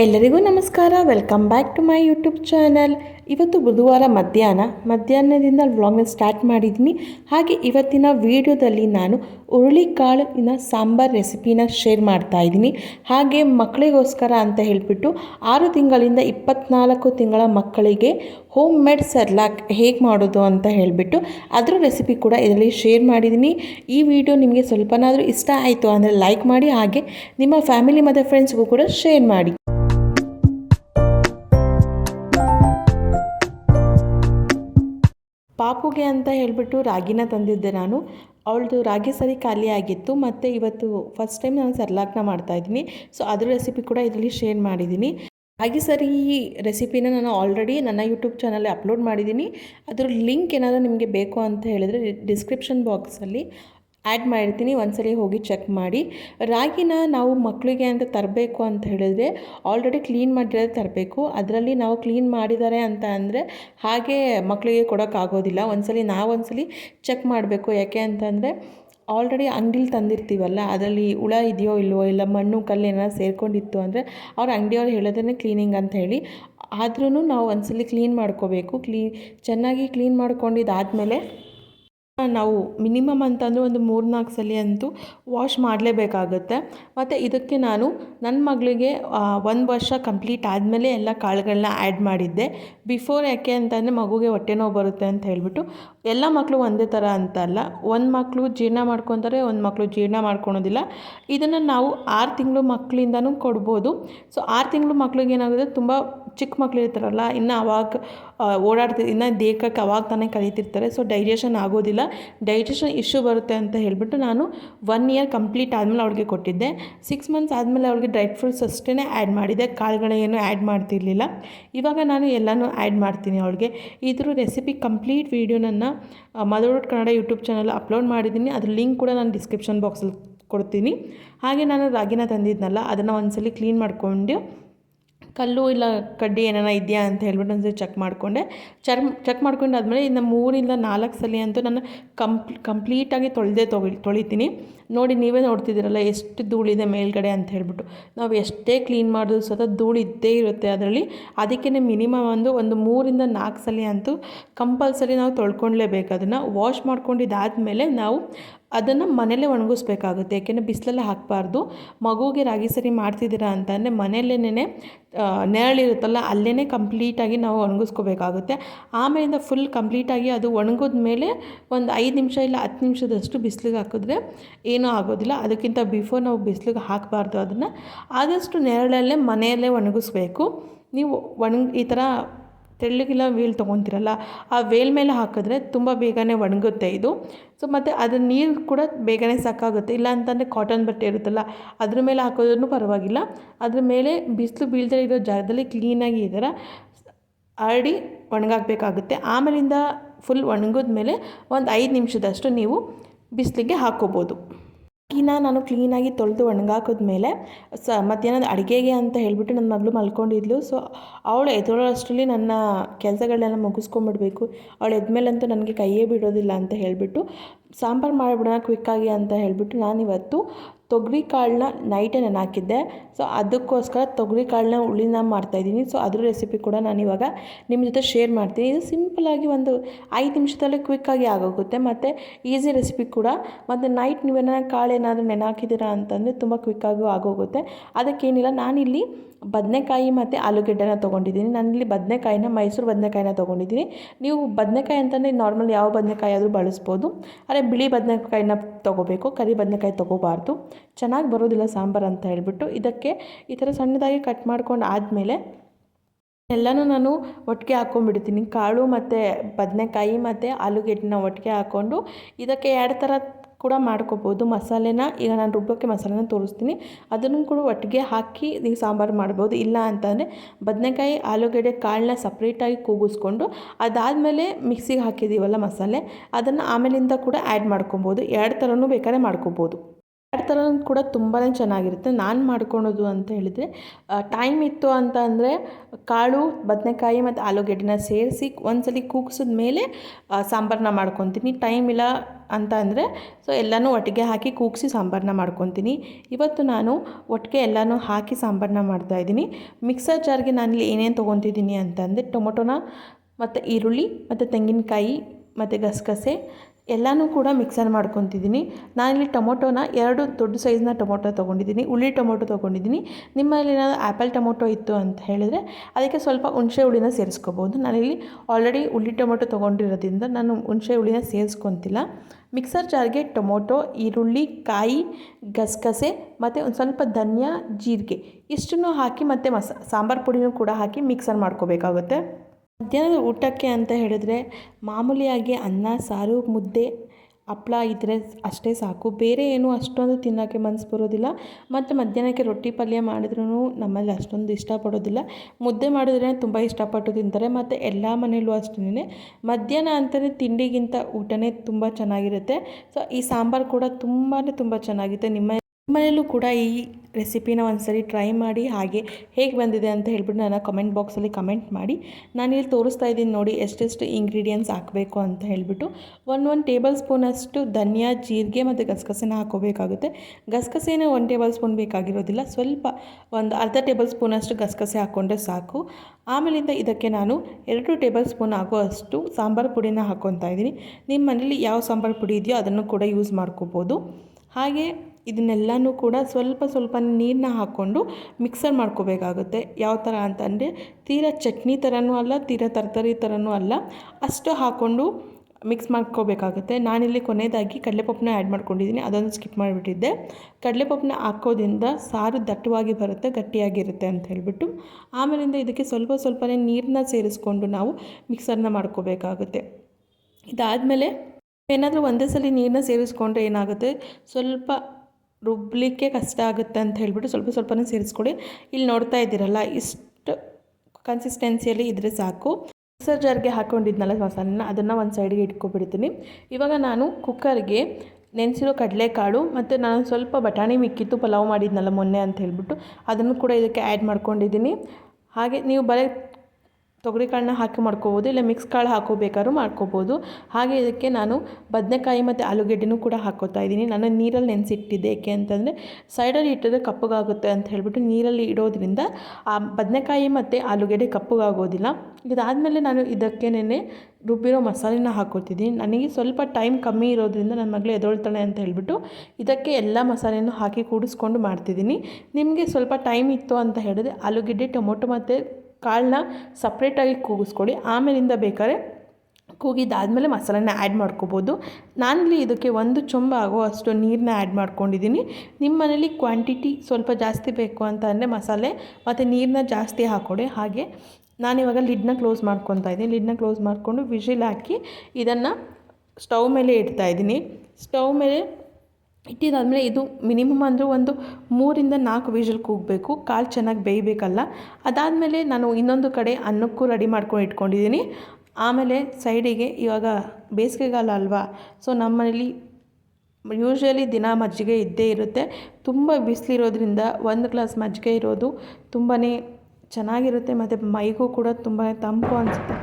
ಎಲ್ಲರಿಗೂ ನಮಸ್ಕಾರ. Welcome back to my YouTube channel ಇವತ್ತು ಬುಧವಾರ ಮಧ್ಯಾಹ್ನ. ಮಧ್ಯಾಹ್ನದಿಂದ ವ್ಲಾಗ್ನ ಸ್ಟಾರ್ಟ್ ಮಾಡಿದ್ದೀನಿ ಹಾಗೆ ಇವತ್ತಿನ ವಿಡಿಯೋದಲ್ಲಿ ನಾನು ಹುರುಳಿಕಾಳಿನ ಸಾಂಬಾರ್ ರೆಸಿಪಿನ ಶೇರ್ ಮಾಡ್ತಾ ಇದ್ದೀನಿ ಹಾಗೆ ಮಕ್ಕಳಿಗೋಸ್ಕರ ಅಂತ ಹೇಳಿಬಿಟ್ಟು ಆರು ತಿಂಗಳಿಂದ ಇಪ್ಪತ್ನಾಲ್ಕು ತಿಂಗಳ ಮಕ್ಕಳಿಗೆ ಹೋಮ್ ಮೇಡ್ ಸರ್ಲಾಕ್ ಹೇಗೆ ಮಾಡೋದು ಅಂತ ಹೇಳಿಬಿಟ್ಟು ಅದರ ರೆಸಿಪಿ ಕೂಡ ಇದರಲ್ಲಿ ಶೇರ್ ಮಾಡಿದ್ದೀನಿ ಈ ವಿಡಿಯೋ ನಿಮಗೆ ಸ್ವಲ್ಪನಾದರೂ ಇಷ್ಟ ಆಯಿತು ಅಂದರೆ ಲೈಕ್ ಮಾಡಿ. ಹಾಗೆ ನಿಮ್ಮ ಫ್ಯಾಮಿಲಿ ಮತ್ತು ಫ್ರೆಂಡ್ಸ್ಗೂ ಕೂಡ ಶೇರ್ ಮಾಡಿ. ಪಾಪುಗೆ ಅಂತ ಹೇಳಿಬಿಟ್ಟು ರಾಗಿನ ತಂದಿದ್ದೆ ನಾನು. ಅವಳದು ರಾಗಿ ಸರಿ ಖಾಲಿಯಾಗಿತ್ತು ಮತ್ತು ಇವತ್ತು ಫಸ್ಟ್ ಟೈಮ್ ನಾನು ಸರ್ಲಾಕ್ನ ಮಾಡ್ತಾಯಿದ್ದೀನಿ ಸೊ ಅದ್ರ ರೆಸಿಪಿ ಕೂಡ ಇದರಲ್ಲಿ ಶೇರ್ ಮಾಡಿದ್ದೀನಿ. ರಾಗಿ ಸರಿ ರೆಸಿಪಿನ ನಾನು ಆಲ್ರೆಡಿ ನನ್ನ ಯೂಟ್ಯೂಬ್ ಚಾನಲಲ್ಲಿ ಅಪ್ಲೋಡ್ ಮಾಡಿದ್ದೀನಿ. ಅದ್ರ ಲಿಂಕ್ ಏನಾದರೂ ನಿಮಗೆ ಬೇಕು ಅಂತ ಹೇಳಿದರೆ ಡಿಸ್ಕ್ರಿಪ್ಷನ್ ಬಾಕ್ಸಲ್ಲಿ ಆ್ಯಡ್ ಮಾಡಿರ್ತೀನಿ ಒಂದ್ಸಲಿ ಹೋಗಿ ಚೆಕ್ ಮಾಡಿ. ರಾಗಿನ ನಾವು ಮಕ್ಕಳಿಗೆ ಅಂತ ತರಬೇಕು ಅಂತ ಹೇಳಿದ್ರೆ ಆಲ್ರೆಡಿ ಕ್ಲೀನ್ ಮಾಡಿರೋದು ತರಬೇಕು. ಅದರಲ್ಲಿ ನಾವು ಕ್ಲೀನ್ ಮಾಡಿದ್ದಾರೆ ಅಂತ ಅಂದರೆ, ಹಾಗೆ ಮಕ್ಕಳಿಗೆ ಕೊಡೋಕ್ಕಾಗೋದಿಲ್ಲ ಒಂದ್ಸಲಿ ನಾವು ಒಂದ್ಸಲಿ ಚೆಕ್ ಮಾಡಬೇಕು. ಯಾಕೆ ಅಂತಂದರೆ ಆಲ್ರೆಡಿ ಅಂಗಡಿಲಿ ತಂದಿರ್ತೀವಲ್ಲ, ಅದರಲ್ಲಿ ಹುಳ ಇದೆಯೋ ಇಲ್ವೋ, ಇಲ್ಲ ಮಣ್ಣು ಕಲ್ಲು ಏನಾರು ಸೇರ್ಕೊಂಡಿತ್ತು ಅಂದರೆ, ಅವ್ರ ಅಂಗಡಿಯವ್ರು ಹೇಳೋದನ್ನೇ ಕ್ಲೀನಿಂಗ್ ಅಂತ ಹೇಳಿ. ಆದ್ರೂ ನಾವು ಒಂದ್ಸಲಿ ಕ್ಲೀನ್ ಮಾಡ್ಕೋಬೇಕು. ಕ್ಲೀ, ಚೆನ್ನಾಗಿ ಕ್ಲೀನ್ ಮಾಡ್ಕೊಂಡಿದ್ದಾದಮೇಲೆ ನಾವು ಮಿನಿಮಮ್ ಅಂತಂದರೆ ಒಂದು ಮೂರು ನಾಲ್ಕು ಸಲ ಅಂತೂ ವಾಶ್ ಮಾಡಲೇಬೇಕಾಗುತ್ತೆ. ಮತ್ತು ಇದಕ್ಕೆ ನಾನು ನನ್ನ ಮಗಳಿಗೆ ಒಂದು ವರ್ಷ ಕಂಪ್ಲೀಟ್ ಆದಮೇಲೆ ಎಲ್ಲ ಕಾಳುಗಳನ್ನ ಆ್ಯಡ್ ಮಾಡಿದ್ದೆ. ಬಿಫೋರ್ ಯಾಕೆ ಅಂತಂದರೆ ಮಗುಗೆ ಹೊಟ್ಟೆ ನೋವು ಬರುತ್ತೆ ಅಂತ ಹೇಳಿಬಿಟ್ಟು. ಎಲ್ಲ ಮಕ್ಕಳು ಒಂದೇ ಥರ ಅಂತಲ್ಲ. ಒಂದು ಮಕ್ಕಳು ಜೀರ್ಣ ಮಾಡ್ಕೊತಾರೆ, ಒಂದು ಮಕ್ಕಳು ಜೀರ್ಣ ಮಾಡ್ಕೊಳೋದಿಲ್ಲ. ಇದನ್ನು ನಾವು ಆರು ತಿಂಗಳು ಮಕ್ಕಳಿಂದನೂ ಕೊಡ್ಬೋದು. ಸೊ, ಆರು ತಿಂಗಳು ಮಕ್ಕಳಿಗೆ ಏನಾಗುತ್ತೆ, ತುಂಬ ಚಿಕ್ಕ ಮಕ್ಳು ಇರ್ತಾರಲ್ಲ, ಇನ್ನು ಅವಾಗ ಓಡಾಡ್ತಿ, ಇನ್ನು ದೇಹಕ್ಕೆ ಅವಾಗ ತಾನೇ ಕಲಿತಿರ್ತಾರೆ. ಸೊ ಡೈಜೆಷನ್ ಆಗೋದಿಲ್ಲ. ಡೈಜೆಷನ್ ಇಶ್ಯೂ ಬರುತ್ತೆ ಅಂತ ಹೇಳಿಬಿಟ್ಟು ನಾನು ಒನ್ ಇಯರ್ ಕಂಪ್ಲೀಟ್ ಆದಮೇಲೆ ಅವ್ಳಿಗೆ ಕೊಟ್ಟಿದ್ದೆ. ಸಿಕ್ಸ್ ಮಂತ್ಸ್ ಆದಮೇಲೆ ಅವ್ಳಿಗೆ ಡ್ರೈ ಫ್ರೂಟ್ಸ್ ಅಷ್ಟೇ ಆ್ಯಡ್ ಮಾಡಿದೆ. ಕಾಳುಗಳೇನು ಆ್ಯಡ್ ಮಾಡ್ತಿರ್ಲಿಲ್ಲ. ಇವಾಗ ನಾನು ಎಲ್ಲನೂ ಆ್ಯಡ್ ಮಾಡ್ತೀನಿ ಅವಳಿಗೆ. ಇದ್ರ ರೆಸಿಪಿ ಕಂಪ್ಲೀಟ್ ವೀಡಿಯೋ ನನ್ನ ಕನ್ನಡ ಯೂಟ್ಯೂಬ್ ಚಾನಲ್ ಅಪ್ಲೋಡ್ ಮಾಡಿದ್ದೀನಿ. ಅದ್ರ ಲಿಂಕ್ ಕೂಡ ನಾನು ಡಿಸ್ಕ್ರಿಪ್ಷನ್ ಬಾಕ್ಸಲ್ಲಿ ಕೊಡ್ತೀನಿ. ಹಾಗೆ ನಾನು ರಾಗಿನ ತಂದಿದ್ನಲ್ಲ, ಅದನ್ನು ಒಂದ್ಸಲಿ ಕ್ಲೀನ್ ಮಾಡಿಕೊಂಡು ಕಲ್ಲು ಇಲ್ಲ, ಕಡ್ಡಿ ಏನಾರ ಇದೆಯಾ ಅಂತ ಹೇಳ್ಬಿಟ್ಟು ಒಂದ್ಸರಿ ಚೆಕ್ ಮಾಡಿಕೊಂಡೆ. ಚರ್ಮ್ ಚೆಕ್ ಮಾಡ್ಕೊಂಡಾದ್ಮೇಲೆ ಇನ್ನು ಮೂರಿಂದ ನಾಲ್ಕು ಸಲ ಅಂತೂ ನಾನು ಕಂಪ್ ಕಂಪ್ಲೀಟಾಗಿ ತೊಳೆದೇ ತೊಗೊಳ್ ತೊಳಿತೀನಿ. ನೋಡಿ, ನೀವೇ ನೋಡ್ತಿದ್ದೀರಲ್ಲ, ಎಷ್ಟು ಧೂಳಿದೆ ಮೇಲ್ಗಡೆ ಅಂತ ಹೇಳ್ಬಿಟ್ಟು. ನಾವು ಎಷ್ಟೇ ಕ್ಲೀನ್ ಮಾಡಿದ್ರು ಸಹ ಧೂಳು ಇದ್ದೇ ಇರುತ್ತೆ ಅದರಲ್ಲಿ. ಅದಕ್ಕೇ ಮಿನಿಮಮ್ ಒಂದು ಒಂದು ಮೂರಿಂದ ನಾಲ್ಕು ಸಲ ಅಂತೂ ಕಂಪಲ್ಸರಿ ನಾವು ತೊಳ್ಕೊಳ್ಲೇಬೇಕು ಅದನ್ನು ವಾಶ್ ಮಾಡ್ಕೊಂಡಿದ್ದಾದಮೇಲೆ ನಾವು ಅದನ್ನು ಮನೇಲೇ ಒಣಗಿಸ್ಬೇಕಾಗುತ್ತೆ. ಯಾಕೆಂದರೆ ಬಿಸಿಲಲ್ಲಿ ಹಾಕಬಾರ್ದು. ಮಗುಗೆ ರಾಗಿ ಸರಿ ಮಾಡ್ತಿದ್ದೀರಾ ಅಂತಂದರೆ ಮನೆಯಲ್ಲೇ ನೆರಳಿರುತ್ತಲ್ಲ ಅಲ್ಲೇ ಕಂಪ್ಲೀಟಾಗಿ ನಾವು ಒಣಗಿಸ್ಕೋಬೇಕಾಗುತ್ತೆ. ಆಮೇಲಿಂದ ಫುಲ್ ಕಂಪ್ಲೀಟಾಗಿ ಅದು ಒಣಗಿದ ಮೇಲೆ ಒಂದು ಐದು ನಿಮಿಷ ಇಲ್ಲ ಹತ್ತು ನಿಮಿಷದಷ್ಟು ಬಿಸಿಲಿಗೆ ಹಾಕಿದ್ರೆ ಏನೂ ಆಗೋದಿಲ್ಲ. ಅದಕ್ಕಿಂತ ಬಿಫೋರ್ ನಾವು ಬಿಸಿಲಿಗೆ ಹಾಕಬಾರ್ದು ಅದನ್ನು. ಆದಷ್ಟು ನೆರಳಲ್ಲೇ ಮನೆಯಲ್ಲೇ ಒಣಗಿಸ್ಬೇಕು. ನೀವು ಒಣಗಿ, ಈ ಥರ ತೆಳ್ಳಗಿಲ್ಲ ವೇಲ್ ತೊಗೊತಿರಲ್ಲ, ಆ ವೇಲ್ ಮೇಲೆ ಹಾಕಿದ್ರೆ ತುಂಬ ಬೇಗನೆ ಒಣಗುತ್ತೆ ಇದು. ಸೊ ಮತ್ತು ಅದ್ರ ನೀರು ಕೂಡ ಬೇಗನೆ ಸಾಕಾಗುತ್ತೆ. ಇಲ್ಲ ಅಂತಂದರೆ ಕಾಟನ್ ಬಟ್ಟೆ ಇರುತ್ತಲ್ಲ, ಅದ್ರ ಮೇಲೆ ಹಾಕೋದ್ರೂ ಪರವಾಗಿಲ್ಲ. ಅದ್ರ ಮೇಲೆ ಬಿಸಿಲು ಬೀಳ್ದೇ ಇರೋ ಜಾಗದಲ್ಲಿ ಕ್ಲೀನಾಗಿ ಈ ಥರ ಒಣಗಾಕಬೇಕಾಗುತ್ತೆ. ಆಮೇಲಿಂದ ಫುಲ್ ಒಣಗಿದ ಮೇಲೆ ಒಂದು ಐದು ನಿಮಿಷದಷ್ಟು ನೀವು ಬಿಸಿಲಿಗೆ ಹಾಕ್ಕೋಬೋದು ಅಕ್ಕಿನ ನಾನು ಕ್ಲೀನಾಗಿ ತೊಳೆದು ಒಣಗಾಕಿದ್ಮೇಲೆ ಸ ಮಧ್ಯಾಹ್ನದ ಅಡುಗೆಗೆ ಅಂತ ಹೇಳಿಬಿಟ್ಟು ನನ್ನ ಮಗಳು ಮಲ್ಕೊಂಡಿದ್ಲು. ಸೊ ಅವಳು ಎದ್ದೋಳಷ್ಟರಲ್ಲಿ ನನ್ನ ಕೆಲಸಗಳನ್ನೆಲ್ಲ ಮುಗಿಸ್ಕೊಂಬಿಡ್ಬೇಕು. ಅವಳು ಎದ್ಮೇಲಂತೂ ನನಗೆ ಕೈಯೇ ಬಿಡೋದಿಲ್ಲ ಅಂತ ಹೇಳಿಬಿಟ್ಟು, ಸಾಂಬಾರು ಮಾಡಿಬಿಡೋಣ ಕ್ವಿಕ್ಕಾಗಿ ಅಂತ ಹೇಳಿಬಿಟ್ಟು ನಾನಿವತ್ತು ತೊಗರಿ ಕಾಳನ್ನ ನೈಟೇ ನಾನು ಹಾಕಿದ್ದೆ. ಸೊ ಅದಕ್ಕೋಸ್ಕರ ತೊಗರಿ ಕಾಳನ್ನ ಉಳಿನ ಮಾಡ್ತಾಯಿದ್ದೀನಿ ಸೊ ಅದ್ರ ರೆಸಿಪಿ ಕೂಡ ನಾನು ಇವಾಗ ನಿಮ್ಮ ಜೊತೆ ಶೇರ್ ಮಾಡ್ತೀನಿ. ಇದು ಸಿಂಪಲಾಗಿ ಒಂದು ಐದು ನಿಮಿಷದಲ್ಲೇ ಕ್ವಿಕ್ಕಾಗಿ ಆಗೋಗುತ್ತೆ. ಮತ್ತು ಈಸಿ ರೆಸಿಪಿ ಕೂಡ. ಮತ್ತು ನೈಟ್ ನೀವೇನ ಕಾಳು ಏನಾದರೂ ನೆನೆ ಅಂತಂದರೆ ತುಂಬ ಕ್ವಿಕ್ಕಾಗೂ ಆಗೋಗುತ್ತೆ. ಅದಕ್ಕೇನಿಲ್ಲ, ನಾನಿಲ್ಲಿ ಬದನೆಕಾಯಿ ಮತ್ತು ಆಲೂಗೆಡ್ಡೆನ ತೊಗೊಂಡಿದ್ದೀನಿ. ನಾನಿಲ್ಲಿ ಬದನೆಕಾಯಿನ, ಮೈಸೂರು ಬದನೆಕಾಯಿನ ತೊಗೊಂಡಿದ್ದೀನಿ. ನೀವು ಬದನೆಕಾಯಿ ಅಂತಂದರೆ ನಾರ್ಮಲ್ ಯಾವ ಬದನೆಕಾಯಿ ಆದರೂ ಬಳಸ್ಬೋದು. ಆದರೆ ಬಿಳಿ ಬದನೆಕಾಯಿನ ತೊಗೋಬೇಕು, ಕರಿ ಬದನೆಕಾಯಿ ತೊಗೋಬಾರ್ದು. ಚೆನ್ನಾಗಿ ಬರೋದಿಲ್ಲ ಸಾಂಬಾರು ಅಂತ ಹೇಳಿಬಿಟ್ಟು ಇದಕ್ಕೆ ಈ ಥರ ಸಣ್ಣದಾಗಿ ಕಟ್ ಮಾಡ್ಕೊಂಡು ಆದಮೇಲೆ ಎಲ್ಲನೂ ನಾನು ಒಟ್ಟಿಗೆ ಹಾಕ್ಕೊಂಡ್ಬಿಡ್ತೀನಿ ಕಾಳು ಮತ್ತು ಬದನೆಕಾಯಿ ಮತ್ತು ಆಲೂಗೆಡ್ಡೆನ ಒಟ್ಟಿಗೆ ಹಾಕ್ಕೊಂಡು ಇದಕ್ಕೆ ಎರಡು ಥರ ಕೂಡ ಮಾಡ್ಕೋಬೋದು. ಮಸಾಲೆನ ಈಗ ನಾನು ರುಬ್ಬೋಕ್ಕೆ ಮಸಾಲೆನ ತೋರಿಸ್ತೀನಿ. ಅದನ್ನು ಕೂಡ ಒಟ್ಟಿಗೆ ಹಾಕಿ ನೀವು ಸಾಂಬಾರು ಮಾಡ್ಬೋದು. ಇಲ್ಲ ಅಂತಂದರೆ ಬದನೆಕಾಯಿ, ಆಲೂಗಡ್ಡೆ, ಕಾಳನ್ನ ಸಪ್ರೇಟಾಗಿ ಕೂಗಿಸ್ಕೊಂಡು ಅದಾದಮೇಲೆ ಮಿಕ್ಸಿಗೆ ಹಾಕಿದ್ದೀವಲ್ಲ ಮಸಾಲೆ, ಅದನ್ನು ಆಮೇಲಿಂದ ಕೂಡ ಆ್ಯಡ್ ಮಾಡ್ಕೊಬೋದು. ಎರಡು ಥರನೂ ಬೇಕಾದ್ರೆ ಮಾಡ್ಕೋಬೋದು. ಎರಡು ಥರ ಕೂಡ ತುಂಬಾ ಚೆನ್ನಾಗಿರುತ್ತೆ. ನಾನು ಮಾಡ್ಕೊಳೋದು ಅಂತ ಹೇಳಿದರೆ ಟೈಮ್ ಇತ್ತು ಅಂತ ಅಂದರೆ ಕಾಳು, ಬದನೆಕಾಯಿ ಮತ್ತು ಆಲೂಗೆಡ್ಡೆನ ಸೇರಿಸಿ ಒಂದ್ಸಲ ಕೂಗ್ಸಿದ ಮೇಲೆ ಸಾಂಬಾರನ್ನ ಮಾಡ್ಕೊತೀನಿ. ಟೈಮ್ ಇಲ್ಲ ಅಂತ ಅಂದರೆ ಸೊ ಎಲ್ಲನೂ ಒಟ್ಟಿಗೆ ಹಾಕಿ ಕೂಗಿಸಿ ಸಾಂಬಾರನ್ನ ಮಾಡ್ಕೊತೀನಿ. ಇವತ್ತು ನಾನು ಒಟ್ಟಿಗೆ ಎಲ್ಲನೂ ಹಾಕಿ ಸಾಂಬಾರನ್ನ ಮಾಡ್ತಾಯಿದ್ದೀನಿ ಮಿಕ್ಸರ್ ಜಾರ್ಗೆ ನಾನಿಲ್ಲಿ ಏನೇನು ತೊಗೊತಿದ್ದೀನಿ ಅಂತಂದರೆ ಟೊಮೊಟೊನ, ಮತ್ತು ಈರುಳ್ಳಿ, ಮತ್ತು ತೆಂಗಿನಕಾಯಿ, ಮತ್ತು ಗಸಗಸೆ ಎಲ್ಲನೂ ಕೂಡ ಮಿಕ್ಸರ್ ಮಾಡ್ಕೊತಿದ್ದೀನಿ ನಾನಿಲ್ಲಿ ಟೊಮೊಟೊನ ಎರಡು ದೊಡ್ಡ ಸೈಜ್ನ ಟೊಮೊಟೊ ತೊಗೊಂಡಿದ್ದೀನಿ ಹುಳಿ ಟೊಮೊಟೊ ತೊಗೊಂಡಿದ್ದೀನಿ ನಿಮ್ಮಲ್ಲಿ ಏನಾದರೂ ಆ್ಯಪಲ್ ಟೊಮೊಟೊ ಇತ್ತು ಅಂತ ಹೇಳಿದರೆ ಅದಕ್ಕೆ ಸ್ವಲ್ಪ ಹುಣಸೆ ಹುಳಿನ ಸೇರಿಸ್ಕೋಬೋದು. ನಾನಿಲ್ಲಿ ಆಲ್ರೆಡಿ ಹುಳಿ ಟೊಮೊಟೊ ತೊಗೊಂಡಿರೋದ್ರಿಂದ ನಾನು ಹುಣಸೆ ಹುಳಿನ ಸೇರಿಸ್ಕೊತಿಲ್ಲ. ಮಿಕ್ಸರ್ ಜಾರ್ಗೆ ಟೊಮೊಟೊ, ಈರುಳ್ಳಿ, ಕಾಯಿ, ಗಸಗಸೆ ಮತ್ತು ಒಂದು ಸ್ವಲ್ಪ ಧನಿಯಾ, ಜೀರಿಗೆ ಇಷ್ಟನ್ನು ಹಾಕಿ ಮತ್ತು ಮಸ, ಸಾಂಬಾರು ಪುಡಿನೂ ಕೂಡ ಹಾಕಿ ಮಿಕ್ಸರ್ ಮಾಡ್ಕೋಬೇಕಾಗುತ್ತೆ. ಮಧ್ಯಾಹ್ನದ ಊಟಕ್ಕೆ ಅಂತ ಹೇಳಿದ್ರೆ ಮಾಮೂಲಿಯಾಗಿ ಅನ್ನ, ಸಾರು, ಮುದ್ದೆ, ಹಪ್ಳ ಇದ್ದರೆ ಅಷ್ಟೇ ಸಾಕು. ಬೇರೆ ಏನು ಅಷ್ಟೊಂದು ತಿನ್ನೋಕ್ಕೆ ಮನಸ್ಸು ಬರೋದಿಲ್ಲ. ಮತ್ತು ಮಧ್ಯಾಹ್ನಕ್ಕೆ ರೊಟ್ಟಿ ಪಲ್ಯ ಮಾಡಿದ್ರೂ ನಮ್ಮಲ್ಲಿ ಅಷ್ಟೊಂದು ಇಷ್ಟಪಡೋದಿಲ್ಲ. ಮುದ್ದೆ ಮಾಡಿದ್ರೆ ತುಂಬ ಇಷ್ಟಪಟ್ಟು ತಿಂತಾರೆ. ಮತ್ತು ಎಲ್ಲ ಮನೆಯಲ್ಲೂ ಅಷ್ಟೇ ಮಧ್ಯಾಹ್ನ ಅಂತಲೇ ತಿಂಡಿಗಿಂತ ಊಟನೇ ತುಂಬ ಚೆನ್ನಾಗಿರುತ್ತೆ. ಸೊ ಈ ಸಾಂಬಾರು ಕೂಡ ತುಂಬಾ ತುಂಬ ಚೆನ್ನಾಗಿದೆ. ನಿಮ್ಮ ಮನೆಯಲ್ಲೂ ಕೂಡ ಈ ರೆಸಿಪಿನ ಒಂದು ಸರಿ ಟ್ರೈ ಮಾಡಿ ಹಾಗೆ ಹೇಗೆ ಬಂದಿದೆ ಅಂತ ಹೇಳ್ಬಿಟ್ಟು ನನ್ನ ಕಮೆಂಟ್ ಬಾಕ್ಸಲ್ಲಿ ಕಮೆಂಟ್ ಮಾಡಿ. ನಾನು ಇಲ್ಲಿ ತೋರಿಸ್ತಾ ಇದ್ದೀನಿ ನೋಡಿ ಎಷ್ಟೆಷ್ಟು ಇಂಗ್ರೀಡಿಯೆಂಟ್ಸ್ ಹಾಕಬೇಕು ಅಂತ ಹೇಳಿಬಿಟ್ಟು. ಒನ್ ಒನ್ ಟೇಬಲ್ ಸ್ಪೂನಷ್ಟು ಧನಿಯಾ, ಜೀರಿಗೆ ಮತ್ತು ಗಸಗಸೆನ ಹಾಕೋಬೇಕಾಗುತ್ತೆ. ಗಸಗಸೇನ ಒನ್ ಟೇಬಲ್ ಸ್ಪೂನ್ ಬೇಕಾಗಿರೋದಿಲ್ಲ, ಸ್ವಲ್ಪ ಒಂದು ಅರ್ಧ ಟೇಬಲ್ ಸ್ಪೂನಷ್ಟು ಗಸಗಸೆ ಹಾಕ್ಕೊಂಡ್ರೆ ಸಾಕು. ಆಮೇಲಿಂದ ಇದಕ್ಕೆ ನಾನು ಎರಡು ಟೇಬಲ್ ಸ್ಪೂನ್ ಆಗೋ ಅಷ್ಟು ಸಾಂಬಾರು ಪುಡಿನ ಹಾಕ್ಕೊತಾ ಇದ್ದೀನಿ. ನಿಮ್ಮ ಮನೇಲಿ ಯಾವ ಸಾಂಬಾರು ಪುಡಿ ಇದೆಯೋ ಅದನ್ನು ಕೂಡ ಯೂಸ್ ಮಾಡ್ಕೋಬೋದು. ಹಾಗೆ ಇದನ್ನೆಲ್ಲನೂ ಕೂಡ ಸ್ವಲ್ಪ ಸ್ವಲ್ಪ ನೀರನ್ನ ಹಾಕ್ಕೊಂಡು ಮಿಕ್ಸರ್ ಮಾಡ್ಕೋಬೇಕಾಗುತ್ತೆ. ಯಾವ ಥರ ಅಂತಂದರೆ ತೀರಾ ಚಟ್ನಿ ಥರನೂ ಅಲ್ಲ, ತೀರಾ ತರಕಾರಿ ಥರನೂ ಅಲ್ಲ. ಅಷ್ಟು ಹಾಕ್ಕೊಂಡು ಮಿಕ್ಸ್ ಮಾಡ್ಕೋಬೇಕಾಗುತ್ತೆ. ನಾನಿಲ್ಲಿ ಕೊನೆಯದಾಗಿ ಕಡಲೆಪಪ್ಪನ್ನ ಆ್ಯಡ್ ಮಾಡ್ಕೊಂಡಿದ್ದೀನಿ. ಅದನ್ನು ಸ್ಕಿಪ್ ಮಾಡಿಬಿಟ್ಟಿದ್ದೆ. ಕಡಲೆಪಪ್ಪನ ಹಾಕೋದ್ರಿಂದ ಸಾರು ದಟ್ಟವಾಗಿ ಬರುತ್ತೆ, ಗಟ್ಟಿಯಾಗಿರುತ್ತೆ ಅಂತ ಹೇಳಿಬಿಟ್ಟು. ಆಮೇಲಿಂದ ಇದಕ್ಕೆ ಸ್ವಲ್ಪ ಸ್ವಲ್ಪನೇ ನೀರನ್ನ ಸೇರಿಸ್ಕೊಂಡು ನಾವು ಮಿಕ್ಸರ್ನ ಮಾಡ್ಕೋಬೇಕಾಗುತ್ತೆ. ಇದಾದಮೇಲೆ ಏನಾದರೂ ಒಂದೇ ಸಲ ನೀರನ್ನ ಸೇರಿಸ್ಕೊಂಡ್ರೆ ಏನಾಗುತ್ತೆ? ಸ್ವಲ್ಪ ರುಬ್ಬಲಿಕ್ಕೆ ಕಷ್ಟ ಆಗುತ್ತೆ ಅಂತ ಹೇಳಿಬಿಟ್ಟು ಸ್ವಲ್ಪ ಸ್ವಲ್ಪನೇ ಸೇರಿಸ್ಕೊಳ್ಳಿ. ಇಲ್ಲಿ ನೋಡ್ತಾ ಇದ್ದೀರಲ್ಲ, ಇಷ್ಟು ಕನ್ಸಿಸ್ಟೆನ್ಸಿಯಲ್ಲಿ ಇದ್ದರೆ ಸಾಕು. ಮಿಕ್ಸರ್ ಜಾರ್ಗೆ ಹಾಕ್ಕೊಂಡಿದ್ನಲ್ಲ ಮಸಾಲೆನ, ಅದನ್ನು ಒಂದು ಸೈಡ್ಗೆ ಇಟ್ಕೊಬಿಡ್ತೀನಿ. ಇವಾಗ ನಾನು ಕುಕ್ಕರ್ಗೆ ನೆನೆಸಿರೋ ಕಡಲೆಕಾಳು ಮತ್ತು ನಾನು ಸ್ವಲ್ಪ ಬಟಾಣಿ ಮಿಕ್ಕಿತ್ತು ಪಲಾವ್ ಮಾಡಿದ್ನಲ್ಲ ಮೊನ್ನೆ ಅಂತ ಹೇಳ್ಬಿಟ್ಟು ಅದನ್ನು ಕೂಡ ಇದಕ್ಕೆ ಆ್ಯಡ್ ಮಾಡ್ಕೊಂಡಿದ್ದೀನಿ. ಹಾಗೆ ನೀವು ಬರೀ ತೊಗರಿ ಕಾಳನ್ನ ಹಾಕಿ ಮಾಡ್ಕೋಬೋದು, ಇಲ್ಲ ಮಿಕ್ಸ್ ಕಾಳು ಹಾಕೋಬೇಕಾದ್ರೂ ಮಾಡ್ಕೋಬೋದು. ಹಾಗೆ ಇದಕ್ಕೆ ನಾನು ಬದನೆಕಾಯಿ ಮತ್ತು ಆಲೂಗೆಡ್ಡೆನೂ ಕೂಡ ಹಾಕೋತಾ ಇದ್ದೀನಿ. ನಾನು ನೀರಲ್ಲಿ ನೆನೆಸಿಟ್ಟಿದ್ದೆ, ಏಕೆ ಅಂತಂದರೆ ಸೈಡಲ್ಲಿ ಇಟ್ಟರೆ ಕಪ್ಪಗಾಗುತ್ತೆ ಅಂತ ಹೇಳಿಬಿಟ್ಟು ನೀರಲ್ಲಿ ಇಡೋದ್ರಿಂದ ಆ ಬದನೆಕಾಯಿ ಮತ್ತು ಆಲೂಗೆಡ್ಡೆ ಕಪ್ಪಗಾಗೋದಿಲ್ಲ. ಇದಾದಮೇಲೆ ನಾನು ಇದಕ್ಕೇನೆ ರುಬ್ಬಿರೋ ಮಸಾಲೆನ ಹಾಕೋತಿದ್ದೀನಿ. ನನಗೆ ಸ್ವಲ್ಪ ಟೈಮ್ ಕಮ್ಮಿ ಇರೋದ್ರಿಂದ ನನ್ನ ಮಗಳು ಎದೊಳ್ತಾಳೆ ಅಂತ ಹೇಳ್ಬಿಟ್ಟು ಇದಕ್ಕೆ ಎಲ್ಲ ಮಸಾಲೆಯನ್ನು ಹಾಕಿ ಕೂಡಿಸ್ಕೊಂಡು ಮಾಡ್ತಿದ್ದೀನಿ. ನಿಮಗೆ ಸ್ವಲ್ಪ ಟೈಮ್ ಇತ್ತು ಅಂತ ಹೇಳಿದ್ರೆ ಆಲೂಗೆಡ್ಡೆ, ಟೊಮೊಟೊ ಮತ್ತು ಕಾಳನ್ನ ಸಪ್ರೇಟಾಗಿ ಕೂಗಿಸ್ಕೊಳ್ಳಿ. ಆಮೇಲಿಂದ ಬೇಕಾದ್ರೆ ಕೂಗಿದ್ದಾದಮೇಲೆ ಮಸಾಲೆನ ಆ್ಯಡ್ ಮಾಡ್ಕೋಬೋದು. ನಾನಿಲ್ಲಿ ಇದಕ್ಕೆ ಒಂದು ಚೊಂಬ ಆಗೋ ಅಷ್ಟು ನೀರನ್ನ ಆ್ಯಡ್ ಮಾಡ್ಕೊಂಡಿದ್ದೀನಿ. ನಿಮ್ಮ ಮನೇಲಿ ಕ್ವಾಂಟಿಟಿ ಸ್ವಲ್ಪ ಜಾಸ್ತಿ ಬೇಕು ಅಂತ ಅಂದರೆ ಮಸಾಲೆ ಮತ್ತು ನೀರನ್ನ ಜಾಸ್ತಿ ಹಾಕ್ಕೊಡಿ ಹಾಗೆ ನಾನಿವಾಗ ಲಿಡ್ನ ಕ್ಲೋಸ್ ಮಾಡ್ಕೊತಾ ಇದ್ದೀನಿ. ಲಿಡ್ನ ಕ್ಲೋಸ್ ಮಾಡಿಕೊಂಡು ವಿಷಿಲ್ ಹಾಕಿ ಇದನ್ನು ಸ್ಟವ್ ಮೇಲೆ ಇಡ್ತಾಯಿದ್ದೀನಿ ಸ್ಟವ್ ಮೇಲೆ ಇಟ್ಟಿದ್ದಾದಮೇಲೆ ಇದು ಮಿನಿಮಮ್ ಅಂದರೂ ಒಂದು ಮೂರಿಂದ ನಾಲ್ಕು ವಿಷಲ್ ಕೂಗಬೇಕು ಕಾಳು ಚೆನ್ನಾಗಿ ಬೇಯಬೇಕಲ್ಲ. ಅದಾದಮೇಲೆ ನಾನು ಇನ್ನೊಂದು ಕಡೆ ಅನ್ನಕ್ಕೂ ರೆಡಿ ಮಾಡ್ಕೊಂಡು ಇಟ್ಕೊಂಡಿದ್ದೀನಿ ಆಮೇಲೆ ಸೈಡಿಗೆ ಇವಾಗ ಬೇಸಿಗೆಗಾಲ ಅಲ್ವಾ, ಸೊ ನಮ್ಮಲ್ಲಿ ಮನೇಲಿ ಯೂಶ್ವಲಿ ದಿನ ಮಜ್ಜಿಗೆ ಇದ್ದೇ ಇರುತ್ತೆ. ತುಂಬ ಬಿಸಿಲಿರೋದ್ರಿಂದ ಒಂದು ಗ್ಲಾಸ್ ಮಜ್ಜಿಗೆ ಇರೋದು ತುಂಬಾ ಚೆನ್ನಾಗಿರುತ್ತೆ, ಮತ್ತು ಮೈಗೂ ಕೂಡ ತುಂಬಾ ತಂಪು ಅನಿಸುತ್ತೆ.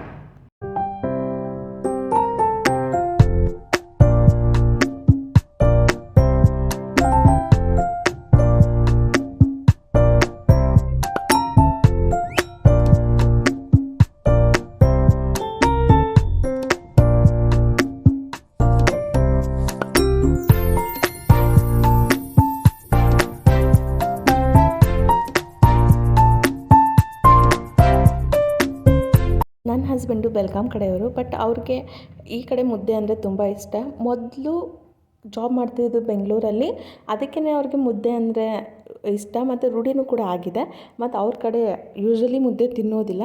ಹಸ್ಬೆಂಡು ಬೆಲ್ಗಾಮ್ ಕಡೆಯವರು ಬಟ್ ಅವ್ರಿಗೆ ಈ ಕಡೆ ಮುದ್ದೆ ಅಂದರೆ ತುಂಬ ಇಷ್ಟ. ಮೊದಲು ಜಾಬ್ ಮಾಡ್ತಿದ್ದು ಬೆಂಗಳೂರಲ್ಲಿ ಅದಕ್ಕೇ ಅವ್ರಿಗೆ ಮುದ್ದೆ ಅಂದರೆ ಇಷ್ಟ ಮತ್ತು ರೂಢಿನೂ ಕೂಡ ಆಗಿದೆ. ಮತ್ತು ಅವ್ರ ಕಡೆ ಯೂಶ್ವಲಿ ಮುದ್ದೆ ತಿನ್ನೋದಿಲ್ಲ.